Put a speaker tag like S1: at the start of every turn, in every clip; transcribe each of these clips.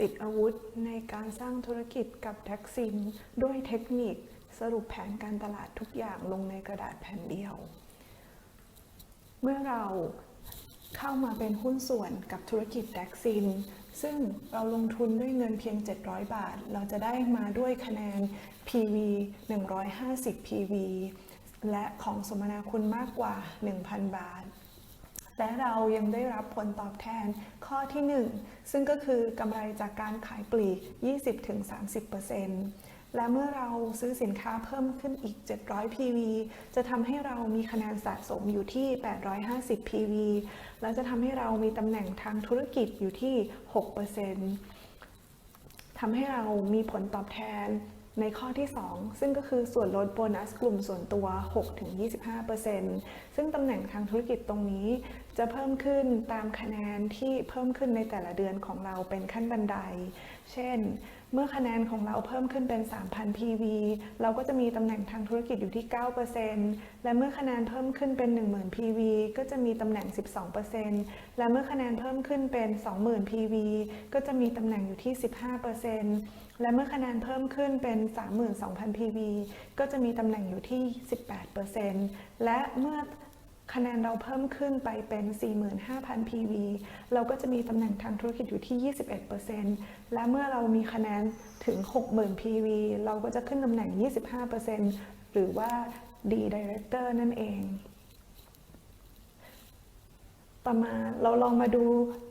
S1: ติดอาวุธในการสร้างธุรกิจกับแท็กซินด้วยเทคนิคสรุปแผนการตลาดทุกอย่างลงในกระดาษแผ่นเดียว เมื่อเราเข้ามาเป็นหุ้นส่วนกับธุรกิจแท็กซิน ซึ่งเราลงทุนด้วยเงินเพียง 700 บาท เราจะได้มาด้วยคะแนน PV 150 PV และของสมนาคุณมากกว่า 1,000 บาท และเรายังได้รับผลตอบแทนข้อที่ 1 ซึ่งก็คือกำไรจากการขายปลีก 20-30%และเมื่อเราซื้อสินค้าเพิ่มขึ้นอีก 700 PV จะทำให้เรามีคะแนนสะสมอยู่ที่ 850 PV และจะทำให้เรามีตำแหน่งทางธุรกิจอยู่ที่ 6%ทำให้เรามีผลตอบแทนในข้อที่ 2 ซึ่งก็คือส่วนลดโบนัสกลุ่มส่วนตัว 6-25%ซึ่งตำแหน่งทางธุรกิจตรงนี้ จะเพิ่มขึ้นตามคะแนนที่เพิ่มขึ้นในแต่ละเดือนของเราเป็นขั้นบันได เช่น เมื่อคะแนนของเราเพิ่มขึ้นเป็น 3,000 PV เราก็จะมีตำแหน่งทางธุรกิจอยู่ที่ 9%และเมื่อคะแนนเพิ่มขึ้นเป็น 10,000 PV ก็จะมีตำแหน่ง 12%และเมื่อคะแนนเพิ่มขึ้นเป็น 20,000 PV ก็จะมีตำแหน่งอยู่ที่ 15%และเมื่อคะแนนเพิ่มขึ้นเป็น 32,000 PV ก็จะมีตำแหน่งอยู่ที่ 18%และเมื่อ คะแนนเราเพิ่มขึ้นไปเป็น 45,000 PV เราก็จะมีตำแหน่งทางธุรกิจอยู่ที่ 21%และเมื่อเรามีคะแนนถึง 60,000 PV เราก็จะขึ้นตำแหน่ง 25%หรือว่า D Director นั่นเอง ต่อมาเราลองมาดู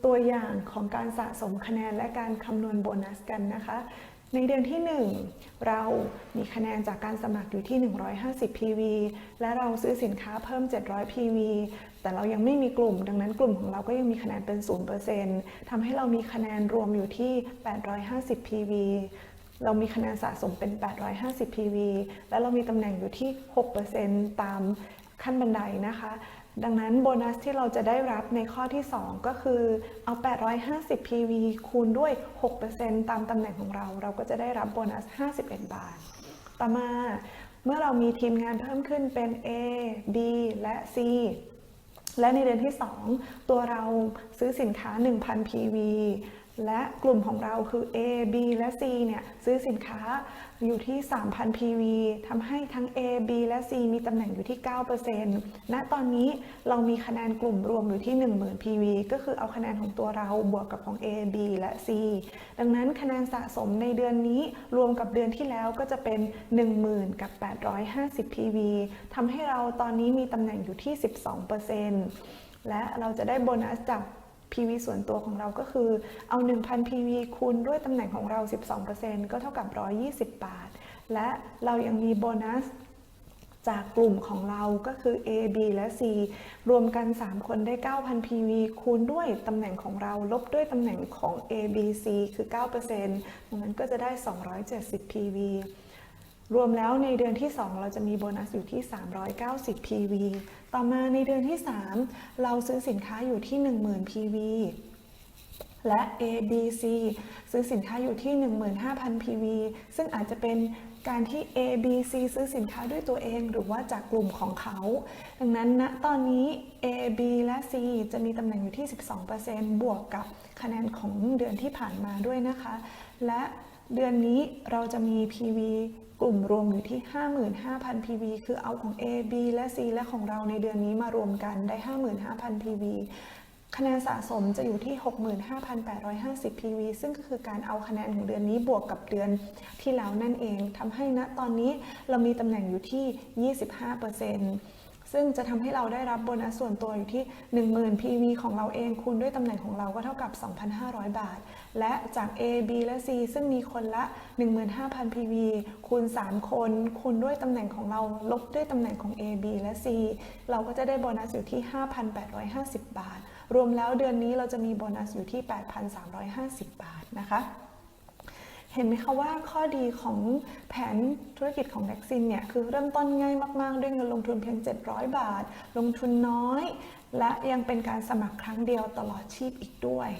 S1: ตัวอย่างของการสะสมคะแนนและการคำนวณโบนัสกันนะคะ ในเดือนที่ 1 เรามีคะแนนจากการสมัครอยู่ที่ 150 PV และเราซื้อสินค้าเพิ่ม 700 PV แต่เรายังไม่มีกลุ่ม ดังนั้นกลุ่มของเราก็ยังมีคะแนนเป็น 0%ทำให้เรามีคะแนนรวมอยู่ที่ 850 PV เรามีคะแนนสะสมเป็น 850 PV และเรามีตำแหน่งอยู่ที่ 6%ตามขั้นบันไดนะคะ ดังนั้นโบนัสที่เราจะได้รับในข้อที่ 2 ก็คือเอา 850 PV คูณด้วย 6%ตามตำแหน่งของเรา เราก็จะได้รับโบนัส 51 บาท ต่อมาเมื่อเรามีทีมงานเพิ่มขึ้นเป็น A B และ C และในเดือนที่ 2 ตัวเราซื้อสินค้า 1,000 PV และกลุ่มของเราคือ A B และ C เนี่ยซื้อสินค้าอยู่ที่ 3,000 PV ทำให้ทั้ง A B และ C มีตำแหน่งอยู่ที่ 9%ณตอนนี้เรามีคะแนนกลุ่มรวมอยู่ที่ 10,000 PV ก็คือเอาคะแนนของตัวเราบวกกับของ A B และ C ดังนั้นคะแนนสะสมในเดือนนี้รวมกับเดือนที่แล้วก็จะเป็น 10,000 กับ 850 PV ทำให้เราตอนนี้มีตำแหน่งอยู่ที่ 12%และเราจะได้โบนัสจาก PV ส่วนตัวของเราก็คือเอา 1,000 PV คูณด้วยตำแหน่งของเรา 12%ก็เท่ากับ 120 บาท และเรายังมีโบนัสจากกลุ่มของเราก็คือ A B และ C รวมกัน 3 คนได้ 9,000 PV คูณด้วยตำแหน่งของเราลบด้วยตำแหน่งของ A B C คือ 9%ดังนั้นก็จะได้ 270 PV รวมแล้วในเดือนที่ 2 เราจะมีโบนัสอยู่ที่ 390 PV ต่อมาในเดือนที่ 3 เราซื้อสินค้าอยู่ที่ 10,000 PV และ A B C ซื้อสินค้าอยู่ที่ 15,000 PV ซึ่งอาจจะเป็นการที่ A B C ซื้อสินค้าด้วยตัวเอง หรือว่าจากกลุ่มของเขา ดังนั้นณนะตอนนี้ A B และ C จะมีตำแหน่งอยู่ที่ 12%บวกกับคะแนนของเดือนที่ผ่านมาด้วยนะคะ และ เดือนนี้เราจะมี PV กลุ่มรวมอยู่ที่ 55,000 PV คือเอาของ A B และ C และของเราในเดือนนี้มารวมกันได้ 55,000 PV คะแนนสะสมจะอยู่ที่ 65,850 PV ซึ่งก็คือการเอาคะแนนของเดือนนี้บวกกับเดือนที่แล้วนั่นเองทำให้ณตอนนี้เรามีตำแหน่งอยู่ที่ 25% ซึ่งจะทำให้เราได้รับโบนัสส่วนตัวอยู่ที่ 10,000 PV ของเราเองคูณด้วยตำแหน่งของเราก็เท่ากับ 2,500 บาท และจาก A B และ C ซึ่งมีคนละ 15,000 PV คูณ 3 คนคูณด้วยตำแหน่งของเราลบด้วยตำแหน่งของ A B และ C เราก็จะได้โบนัสอยู่ที่ 5,850 บาท รวมแล้วเดือนนี้เราจะมีโบนัสอยู่ที่ 8,350 บาทนะคะ เห็นไหมคะว่าข้อดีของแผนธุรกิจของแท็กซินเนี่ยคือเริ่มต้นง่ายมาก ๆ ด้วยเงินลงทุนเพียง 700 บาท ลงทุนน้อย และยังเป็นการสมัครครั้งเดียวตลอดชีพอีกด้วย